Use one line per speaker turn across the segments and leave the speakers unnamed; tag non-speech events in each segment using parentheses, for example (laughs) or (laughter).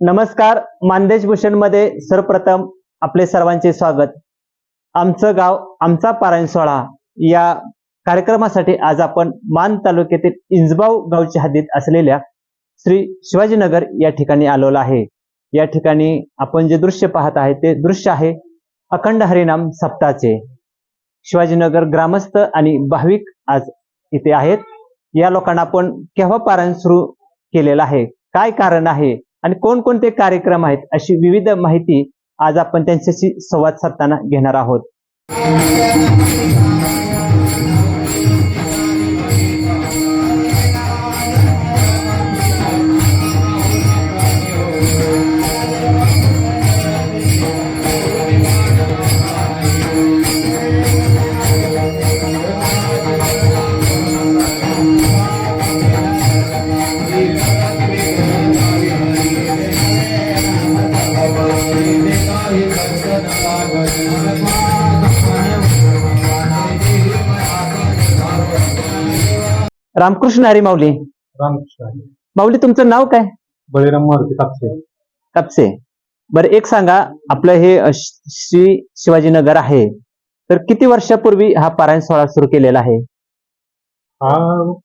नमस्कार मानदेश भूषणमध्ये सर्वप्रथम आपले सर्वांचे स्वागत. आमचं गाव आमचा पारायण सोहळा या कार्यक्रमासाठी आज आपण मान तालुक्यातील इंजबाव गावच्या हद्दीत असलेल्या श्री शिवाजीनगर या ठिकाणी आलेलो आहे. या ठिकाणी आपण जे दृश्य पाहत आहे ते दृश्य आहे अखंड हरिनाम सप्ताचे शिवाजीनगर ग्रामस्थ आणि भाविक आज इथे आहेत. या लोकांना आपण केव्हा पारायण सुरू केलेलं आहे? काय कारण आहे? आणि कोणकोणते कार्यक्रम आहेत अशी विविध माहिती आज आपण त्यांच्याशी संवाद साधताना घेणार आहोत. रामकृष्ण हरी माऊली.
रामकृष्ण
माऊली तुमचं नाव काय?
बळीराम मारुती कापसे.
कापसे. बरं एक सांगा आपलं हे अ, श- श्री शिवाजीनगर आहे तर किती वर्षापूर्वी हा पारायण सोहळा सुरू केलेला आहे?
हा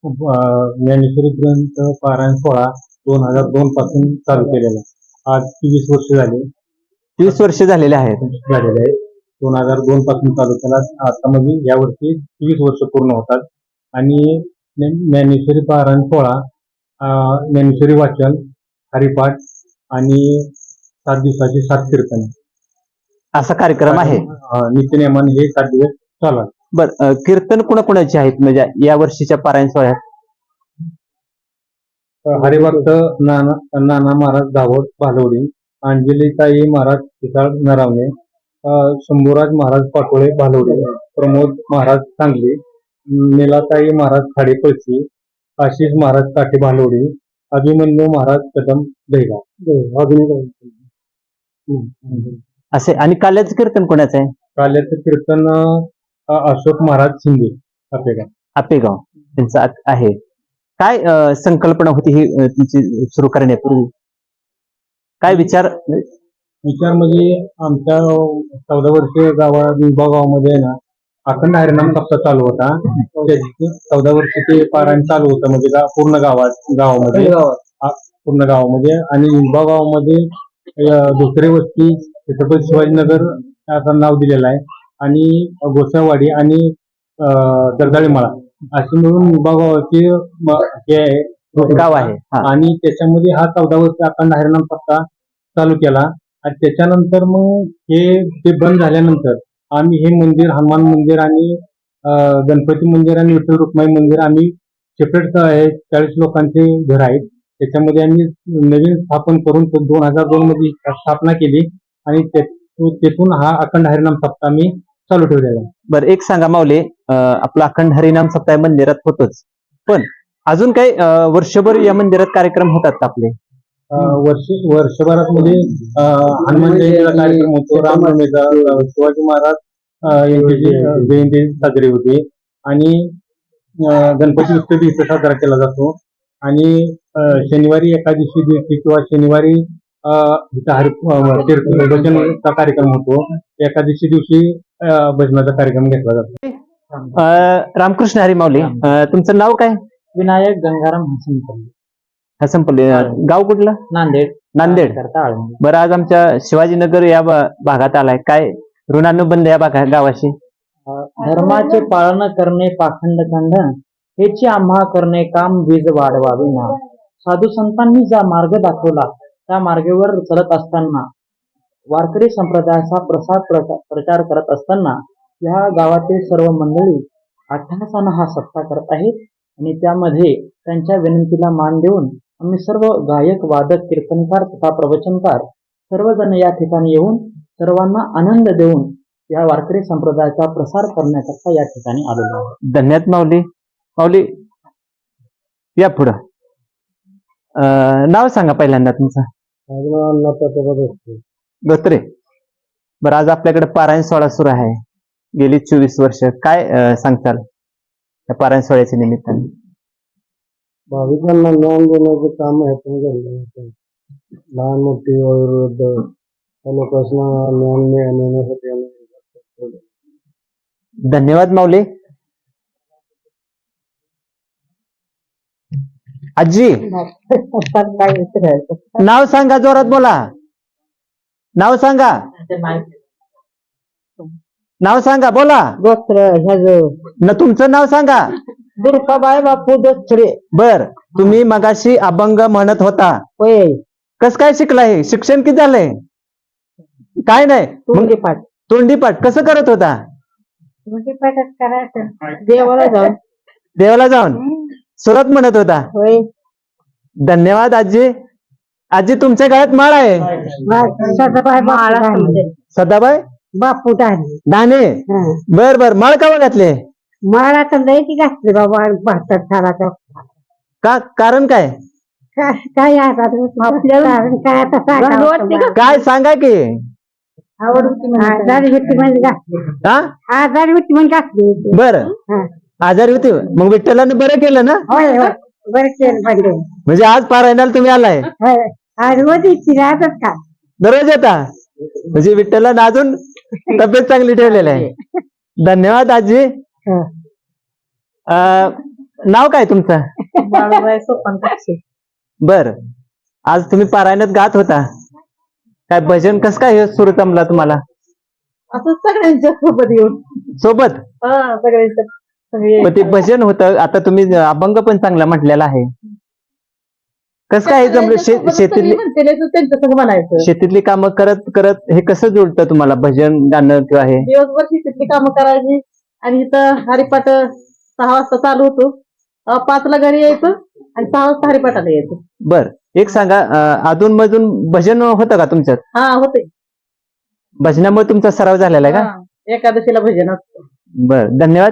अं, ज्ञानेश्वरी ग्रंथ पारायण सोहळा दोन हजार दोन पासून चालू केलेला. आज तेवीस वर्ष झाले.
वीस वर्ष झालेले आहेत.
झालेले आहे दोन हजार दोन पासून चालू केला. आता म्हणजे या वर्षी तेवीस वर्ष पूर्ण होतात. आणि ज्ञा- ज्ञानेश्वरी पारायण सोहळा ज्ञानेश्वरी वाचन हरिपाठ आणि सात दिवसाची सात कीर्तन.
असा कार्यक्रम आहे?
अं, नित्यनेमाने हे सात दिवस चालू.
बर कीर्तन कुणाकुणाचे आहेत? म्हणजे या वर्षीच्या पारायण सोहळ्यात?
हरिभक्त नाना नाना महाराज दाभोळ भालवडी अंजलीताई महाराज पिसाळ नरावणे शंभूराज महाराज पाटोळे भालवडी प्रमोद महाराज सांगली निलाताई महाराज खाडे पळशी आशिष महाराज काठे भालवडी अभिमन्यू महाराज कदम दहिगाव
असे आणि काल्याचं कीर्तन कोणाचं आहे?
काल्याचं कीर्तन अशोक महाराज शिंदे आपल्या
आपेगाव त्यांचं आहे. काय संकल्पना होती ही तुमची सुरू करण्यापूर्वी? काय विचार?
विचार म्हणजे आमच्या चौदा वर्षीय गावा निंबा गावामध्ये आहे ना अखंड हरिनाम सप्ताह चालू होता. चौदा वर्ष ते पारायण चालू होतं म्हणजे गा- पूर्ण गावात गावामध्ये. आ- पूर्ण गावामध्ये. आणि निंबा गावामध्ये अं, दुसरी वस्ती छत्रपती शिवाजीनगर असं नाव दिलेलं आहे. आणि गोसावाडी आणि अं, दगडाळी मळा. अशी मिळून निंबा गावाचे म- हे आहे.
गाव आहे. हा.
आणि त्याच्यामध्ये हा चौदा वर्ष अखंड हरिनाम सप्ताह चालू केला. आणि त्याच्यानंतर मग हे ते बंद झाल्यानंतर आम्ही हे मंदिर हनुमान मंदिर आणि अं, गणपती मंदिर आणि विठ्ठल रुक्माई मंदिर आम्ही सेपरेट आहे चाळीस लोकांचे घर आहेत. त्याच्यामध्ये आम्ही नवीन स्थापन करून दोन हजार दोन मध्ये स्थापना केली. आणि ते- तेथून हा अखंड हरिनाम सप्ताह आम्ही चालू ठेवलेला आहे.
बरं एक सांगा माऊली अ, आपला अखंड हरिनाम सप्ताह मंदिरात होतोच. पण अजून काही वर्षभर या मंदिरात कार्यक्रम होतात का आपले?
वर्ष वर्षभरात मध्ये अं, हनुमान जयंतीचा कार्यक्रम होतो रामनवमीचा शिवाजी महाराज यांची जयंती साजरी होते. आणि गणपती उत्सव इथं साजरा केला जातो. आणि शनिवारी एकादशी दिवशी किंवा शनिवारी भजनचा कार्यक्रम होतो. एकादशी दिवशी भजनाचा कार्यक्रम घेतला जातो.
रामकृष्ण हरी माऊली तुमचं नाव काय?
विनायक गंगाराम हसन
हा. संपले गाव कुठलं?
नांदेड.
नांदेड.
करता आळंदी.
बरं आज आमच्या शिवाजीनगर या भागात आलाय. काय ऋणानुबंध या भागा गावाशी?
धर्माचे पालन करणे पाखंड खंडन हेची आम्हा करणे काम वीज वाढवावे ना. साधू संतांनी जा मार्ग दाखवला त्या मार्गावर चलत असताना. वारकरी संप्रदायाचा प्रसार प्रचा- प्रचार करत असताना या गावातील सर्व मंडळी अठ्ठासानं हा सप्ताह करत आहेत. आणि त्यामध्ये त्यांच्या विनंतीला मान देऊन आम्ही सर्व गायक वादक कीर्तनकार तथा प्रवचनकार सर्वजण या ठिकाणी येऊन सर्वांना आनंद देऊन या वारकरी संप्रदायाचा प्रसार करण्याकरता या ठिकाणी आलेलो आहे
धन्यवाद माऊली. माऊली या पुढं. नाव सांगा पहिल्यांदा तुमचं. गोत्रे बरं आज आपल्याकडे पारायण सोहळा सुरू आहे. गेली चोवीस वर्ष. काय सांगताल? या पारायण सोहळ्याच्या निमित्ताने.
भाविकांना ज्ञान देण्याचे काम ह्यातून घडलं लहान मोठी वयोवृद्ध या लोकांना ज्ञान मिळण्यासाठी आम्ही
धन्यवाद माऊली. आजी. (laughs) नाव सांगा जोरात बोला. नाव सांगा. नाव सांगा बोला.
गोत्र ह्याच
न तुमचं नाव सांगा.
दुर्गाबाई बापू दसरे
बर तुम्ही मगाशी अभंग म्हणत होता.
होय.
कस काय शिकला हे? शिक्षण किती झालंय? काय नाही. मग
पाठ.
तोंडीपाठ कसं करत होता?
पाठच करायचं. देवाला जाऊन.
देवाला जाऊन. सुरत म्हणत होता.
होय.
धन्यवाद आजी. आजी तुमच्या गळ्यात माळ आहे.
सदाबाई बापू
सदाबाई?
बापू डाली
दाणे? बर बर. माळ का घातले?
मला तर लय की घातली बाबा बहात्तर सालाचा
का कारण काय?
काय काय आता आपल्याला काय आता सांगावं
काय सांगा की?
आजारी होती म्हणजे घातली.
हा?
आजारी होती म्हणजे घातली
बर.
हा.
आजारी होती. मग विठ्ठलाने बरं केलं ना?
होय होय. बरं केलं पाहिजे
म्हणजे आज पारायणाला तुम्ही आलाय.
होय. आज रोज इच्छी राहतात का
दररोज येता? म्हणजे विठ्ठलानं अजून तब्येत चांगली ठेवलेली आहे. धन्यवाद आजी. नाव काय तुमचं? बर. आज तुम्ही पारायणात गात होता. काय भजन कस काय सुरू जमला तुम्हाला?
असं सगळ्यांच्या सोबत येऊन.
सोबत?
हा सगळ्यांच्या
ते भजन होतं. आता तुम्ही अभंग पण चांगला म्हटलेला आहे. कस काय हे जमलं? शे- शेतीतली
म्हणायचं.
शेतीतली कामं करत करत हे कसं जुळतं तुम्हाला? भजन गाणं किंवा हे?
दिवसभर शेतीतली कामं करायची. आणि इथं हरिपाठ सहा वाजता चालू होतो. पाचला घरी यायचं आणि सहा वाजता हरिपाठाला यायचं.
बर. एक सांगा अधून मधून भजन होतं का तुमच्यात?
हा होते.
भजनामुळे तुमचा सराव झालेला आहे का?
एकादशीला भजन असतं.
बर. धन्यवाद.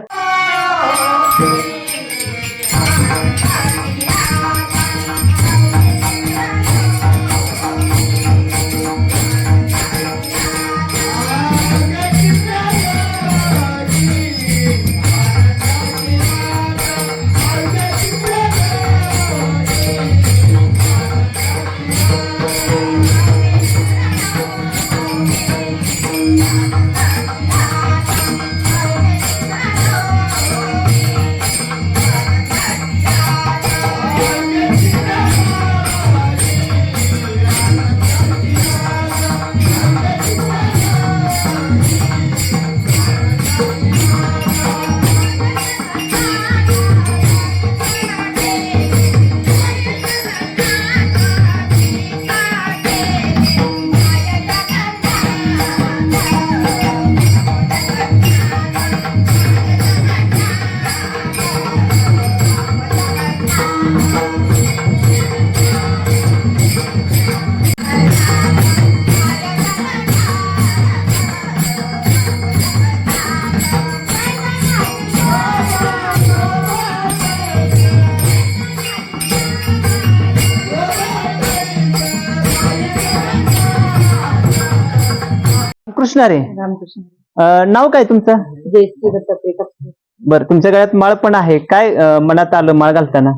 कृष्णा रे.
रामकृष्ण
अं, नाव काय तुमचं?
जय श्री दत्तात्रय कापसे.
बर तुमच्या गळ्यात माळ पण आहे. काय अं, मनात आलं माळ घालताना?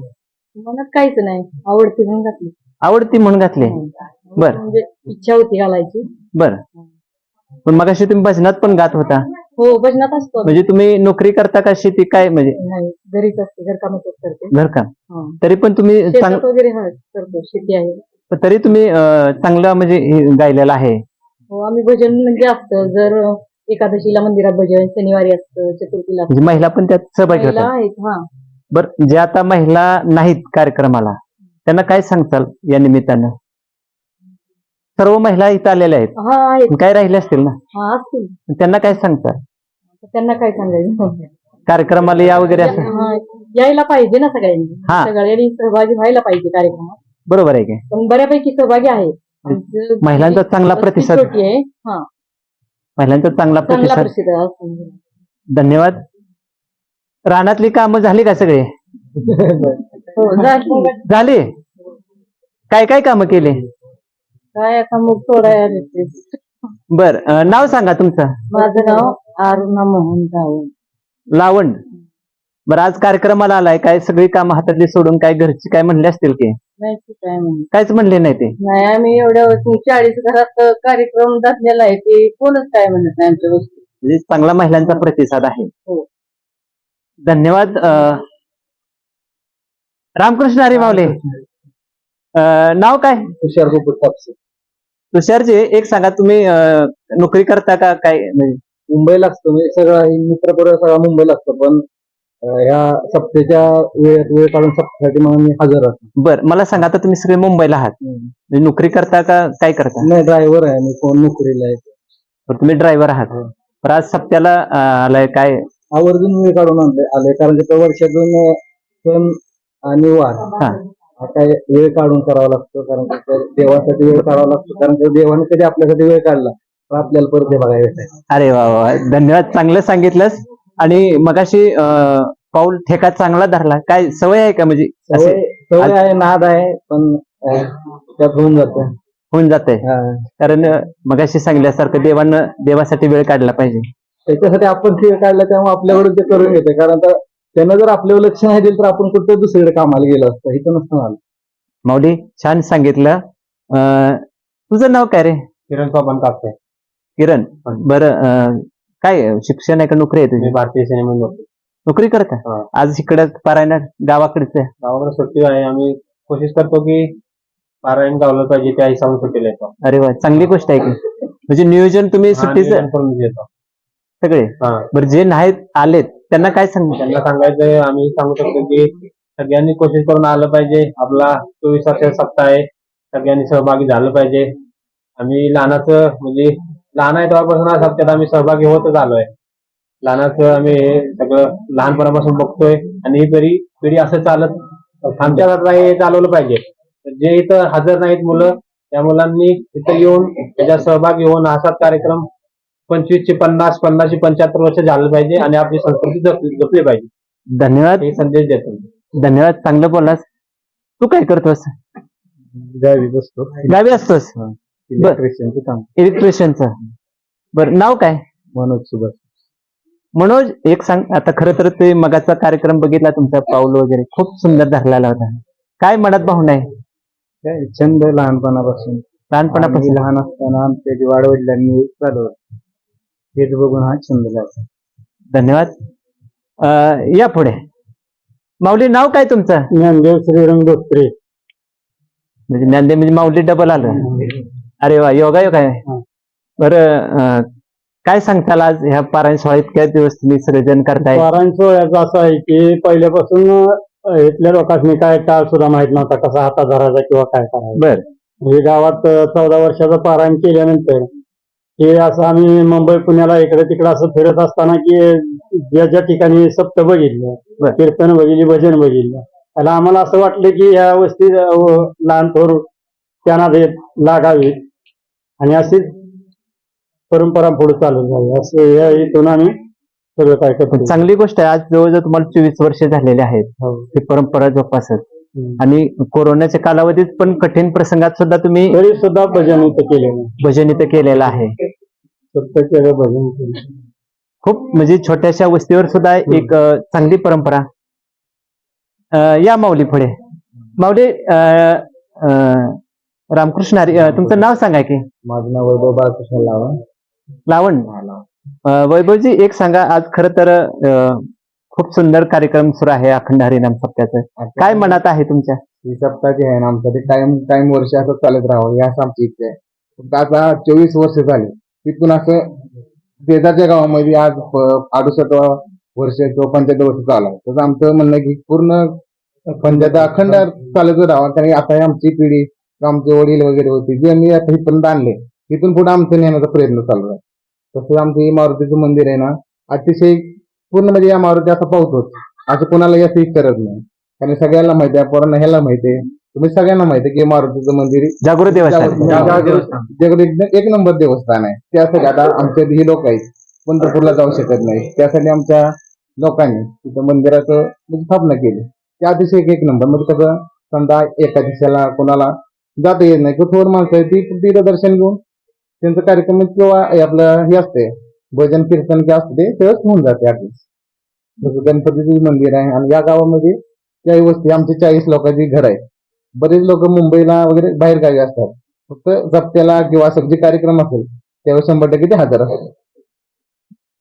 मनात काहीच नाही. आवडती म्हणून घातली.
आवडती म्हणून घातली. बर.
म्हणजे इच्छा होती घालायची.
बर. पण मग तुम्ही भजनात पण गात होता.
हो भजनात असतो.
म्हणजे तुम्ही नोकरी करता का शेती? काय म्हणजे?
नाही घरीच असते घरकामच करते.
घरकाम.
हा.
तरी पण तुम्ही
शेतात
चांग-
वगैरे हा करतो. शेती आहे.
तरी तुम्ही अं, चांगलं म्हणजे हे गायलेलं आहे.
हो आम्ही भजन म्हणजे असतं जर एकादशीला मंदिरात भजन शनिवारी असतं चतुर्थीला.
म्हणजे महिला पण त्यात सहभागी
महिला
होतात.
आहेत हा.
बर जे आता महिला नाहीत कार्यक्रमाला त्यांना काय सांगताल या निमित्तानं? सर्व महिला इथं आलेल्या आहेत.
हा आहेत.
काय राहिले असतील ना?
हा असतील.
त्यांना काय सांगताल?
तर त्यांना काय सांगायचं?
कार्यक्रमाला या वगैरे असं?
हा, यायला पाहिजे ना सगळ्यांनी.
हा.
सगळ्यांनी सहभागी व्हायला पाहिजे कार्यक्रमात.
बरोबर आहे काय
पण बऱ्यापैकी सहभागी आहेत.
महिलांचा चांगला प्रतिसाद.
हा.
महिलांचा चांगला प्रतिसाद. धन्यवाद. रानातली कामं झाली का सगळे?
हो झाली.
काय काय कामं केली?
काय आता मग थोडा
बर नाव सांगा तुमचं.
माझं नाव अरुणा मोहन
लावण बरं आज कार्यक्रमाला आलाय. काय सगळी कामं हातातली सोडून काय घरची काय म्हणले असतील की?
नाही ते काय म्हणत
काहीच म्हणले नाही ते.
नाही आम्ही एवढ्या वर्षी चाळीस घरात कार्यक्रम घातलेला आहे ते कोणच काय म्हणत नाही आमच्या वस्तू
म्हणजे चांगला महिलांचा प्रतिसाद आहे.
हो.
धन्यवाद अं, रामकृष्ण हरी माऊले. अं, नाव काय?
तुषार गोपूर कापसे.
तुषारजी एक सांगा तुम्ही अं, नोकरी करता का काय? म्हणजे
मुंबईला असतो म्हणजे सगळा मित्र परिवार सगळा मुंबईला असतो पण अं, ह्या सप्त्याच्या वेळेत वेळ काढून सप्त्यासाठी म्हणून मी हजर असतो.
बर मला सांगा आता तुम्ही सगळे मुंबईला आहात. म्हणजे नोकरी करता का काय करता?
नाही ड्रायव्हर आहे. मी कोण नोकरीला आहे.
तर तुम्ही ड्रायव्हर आहात. तर आज सप्त्याला आलाय काय?
आवर्जून वेळ काढून आणले आले कारण की तो वर्षातून सण आणि वार.
हा.
हा काय वेळ काढून करावा लागतो. कारण देवासाठी वेळ काढावा लागतो. कारण देवाने कधी आपल्यासाठी वेळ काढला तर आपल्याला परत बघायला
अरे वा वा. धन्यवाद. चांगलं सांगितलंस. आणि मगाशी अं, पाऊल ठेका चांगला धरला. काय सवय आहे का म्हणजे असे
सवय सवय आहे नाद आहे पण अं, त्यात होऊन जाते.
होऊन जाते. कारण अं, मगाशी सांगितल्यासारखं देवानं देवासाठी वेळ काढला पाहिजे.
त्याच्यासाठी आपण वेळ काढला त्यामुळे आपल्याकडून ते करून घेते. कारण तर त्यानं जर आपल्यावर लक्ष नाही दिलं तर आपण कुठं दुसरीकडे कामाला गेलो असतो? इथं नसतं आलं.
माऊली छान सांगितलं. अं, तुझं नाव काय रे?
किरण सोपान कापते
किरण. बरं अं, काय आहे? शिक्षण आहे का नोकरी आहे तुझी?
भारतीय सिनेमा
नोकरी. करता
हा.
आज इकडं पारायण गावाकडचं आहे.
गावाकडे सुट्टी आहे. आम्ही कोशिश करतो की पारायण गावलं पाहिजे त्या हिसाबून सुट्टीला येतो
अरे वा चांगली गोष्ट आहे की. म्हणजे नियोजन तुम्ही सुट्टीचं
नियोजन करून घेतो.
सगळे?
हा.
बरं जे नाहीत आलेत त्यांना काय सांग?
त्यांना सांगायचंय आम्ही सांगू शकतो की सगळ्यांनी कोशिश करून आलं पाहिजे. आपला चोवीस वर्षाचा सप्ताह आहे. सगळ्यांनी सहभागी झालं पाहिजे. आम्ही लहानाचं म्हणजे लहान आहे तेव्हापासून आज सप्त्यात आम्ही सहभागी होतच आलोय लहानाचं आम्ही हे सगळं लहानपणापासून बघतोय आणि ही पिढी पिढी असं चालत आमच्या हातात हे चालवलं पाहिजे. तर जे इथं हजर नाहीत मुलं त्या मुलांनी इथं येऊन त्याच्यात सहभागी होऊन असाच कार्यक्रम पंचवीसशे पन्नास पन्नासशे पंच्याहत्तर वर्ष झालं पाहिजे आणि आपली संस्कृती जपली जपली पाहिजे.
धन्यवाद.
हे संदेश देतो.
धन्यवाद. चांगलं बोललास. तू काय करतोस?
गावी बसतो.
गावी असतोस?
इलेक्ट्रिशियनचं काम.
इलेक्ट्रिशियनचं बरं नाव काय?
मनोज सुभाष.
मनोज एक सांग आता खरं तर ते मगाचा कार्यक्रम बघितला तुमचा पाऊल वगैरे. खूप सुंदर धरलेला होता. काय मनात भावना आहे?
काय छंद लहानपणापासून.
लहानपणापासून.
लहान असताना आमच्या जे वाडवडिलांनी चालवलं हेच बघून हा छंद लागला
धन्यवाद. अं, या पुढे. माऊली नाव काय तुमचं?
ज्ञानदेव श्रीरंग धोत्रे.
म्हणजे ज्ञानदेव म्हणजे माऊली डबल आलं. अरे वा योगा योग आहे.
हा.
बरं काय सांगताल आज ह्या पारायण सोहळा इतक्या दिवस तुम्ही सगळेजण करताय?
पारायण सोहळ्याचं असं आहे की पहिल्यापासून इथल्या लोकांनी काय काळ सुद्धा माहीत नव्हता कसा हाता धरायचा किंवा काय करायचं.
बर.
म्हणजे गावात चौदा वर्षाचं पारायण केल्यानंतर हे असं आम्ही मुंबई पुण्याला इकडे तिकडे असं फिरत असताना की ज्या ज्या ठिकाणी सप्त बघितलं. कीर्तन बघितली भजन बघितलं त्याला आम्हाला असं वाटलं की ह्या वस्ती लहान थोर त्यांना देत लागावीत आणि अशीच परंपरा पुढे चालू जावी असं या इथून आम्ही सगळं काय करतो.
चांगली गोष्ट आहे आज जवळजवळ तुम्हाला चोवीस वर्ष झालेले आहेत.
हो.
ही परंपरा जोपासत. आणि कोरोनाच्या कालावधीत पण कठीण प्रसंगात सुद्धा तुम्ही
तरी सुद्धा भजन इथं केलेलं
भजन इथं केलेलं आहे.
भजन केलं.
खूप म्हणजे छोट्याशा वस्तीवर सुद्धा एक चांगली परंपरा. या माऊली पुढे माऊली रामकृष्ण हरी अं, तुमचं नाव सांगा की.
माझं नाव वैभव बाळकृष्ण लावा
लावण. अं, वैभवजी एक सांगा आज खरं तर अं, खूप सुंदर कार्यक्रम सुरू आहे अखंड हरिनाम सप्त्याचं काय मनात आहे तुमच्या?
ही सप्ताहाची आहे ना आमचं ते कायम कायम वर्ष असं चालत राहावं ही असं आमची इच्छा आहे. फक्त आता चोवीस वर्ष झाली. तिथून असं शेजारच्या गावामध्ये आज अडुसष्ट वर्ष किंवा पंच्याहत्तर वर्ष चालू आहे. तसं आमचं म्हणणं आहे की पूर्ण पंचायत अखंड चालत राहावं कारण आता ही आमची पिढी आमचे वडील वगैरे होते जे मी आता इथपर्यंत आणले तिथून पुढे आमचं नेण्याचा प्रयत्न चालू आहे. तसं आमचं हे मारुतीचं मंदिर आहे ना अतिशय पूर्ण म्हणजे या मारुती असं पावतोच असं कोणालाही असं विचारत नाही. कारण सगळ्यांना माहिती आहे पोरांना ह्याला माहिती आहे. तुम्ही सगळ्यांना माहिती आहे की मारुतीचं मंदिर
जागृत देवस्थान.
जगात एक एक नंबर देवस्थान आहे. त्यासाठी आता आमच्या ही लोक आहेत. पंढरपूरला जाऊ शकत नाही. त्यासाठी आमच्या लोकांनी तिथं मंदिराचं म्हणजे स्थापना केली. ते अतिशय एक एक नंबर. म्हणजे कसं समजा एका दिवसाला कोणाला जाता येत नाही. थोड माणसं आहे ती तिथं दर्शन घेऊन त्यांचं कार्यक्रम किंवा आपलं हे असते भजन कीर्तन किंवा असते ते सहज होऊन जाते ऍटलिस्ट जसं गणपतीचं मंदिर आहे आणि या गावामध्ये त्याही वस्ती आमचे चाळीस लोकांची घर आहे.
बरेच लोक मुंबईला वगैरे बाहेर गावी असतात. फक्त जप्त्याला किंवा असं जे कार्यक्रम असेल त्यावेळेस शंभर टक्के ते हजर असतात.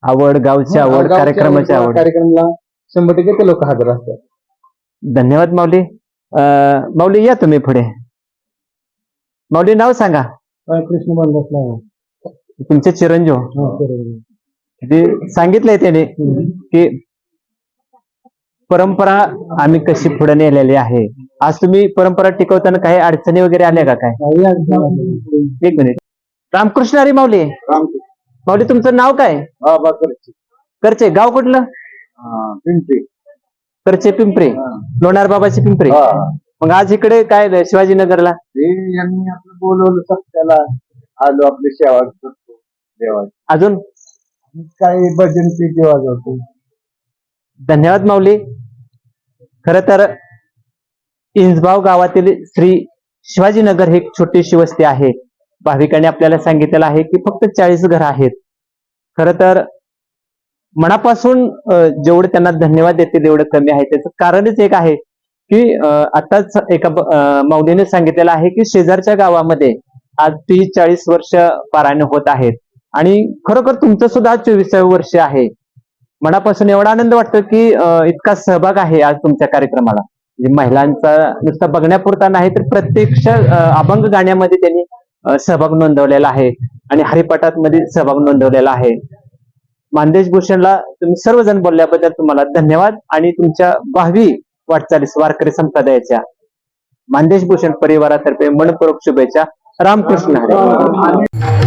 आवड गावची आवड कार्यक्रमाची
आवड, कार्यक्रमला शंभर टक्के ते लोक हजर असतात.
धन्यवाद माऊली. माऊली या तुम्ही पुढे. माऊली नाव सांगा.
कृष्ण
तुमचे चिरंजीव. ते सांगितलंय त्याने की परंपरा आम्ही कशी पुढे नेलेली आहे. आज तुम्ही परंपरा टिकवताना काही अडचणी वगैरे आल्या का काय? एक मिनिट. रामकृष्ण हरी माऊली. माऊली तुमचं नाव काय? करचे. गाव कुठलं? करचे पिंपरी. लोणार बाबाची पिंपरी. मग आज इकडे काय शिवाजीनगरला?
यांनी आपलं बोलवलं सप्त्याला आलो आपली सेवा करतो देवाची.
अजून?
काही भजन कीर्ती वाजवतो.
धन्यवाद माऊली. खर तर इंजबाव गावातील श्री शिवाजीनगर ही एक छोटीशी वस्ती आहे. भाविकांनी आपल्याला सांगितलेलं आहे की फक्त चाळीस घरं आहेत. खर तर मनापासून अं, जेवढे त्यांना धन्यवाद देतील एवढं कमी आहे. त्याचं कारणच एक आहे. की आताच एका माऊलीने सांगितलेलं आहे की शेजारच्या गावामध्ये आज तीस चाळीस वर्ष पारायण होत आहेत. आणि खरोखर तुमचं सुद्धा चोवीसावं वर्ष आहे. मनापासून एवढा आनंद वाटतो की इतका सहभाग आहे आज तुमच्या कार्यक्रमाला. म्हणजे महिलांचा नुसता बघण्यापुरता नाही तर प्रत्यक्ष अभंग गाण्यामध्ये त्यांनी सहभाग नोंदवलेला आहे. आणि हरिपाठात मध्ये सहभाग नोंदवलेला आहे. मानदेश भूषणला तुम्ही सर्वजण बोलल्याबद्दल तुम्हाला धन्यवाद. आणि तुमच्या भावी वाटचालीस वारकरी संप्रदायाच्या मानदेश भूषण परिवारातर्फे मनपूर्वक शुभेच्छा. रामकृष्ण हरी.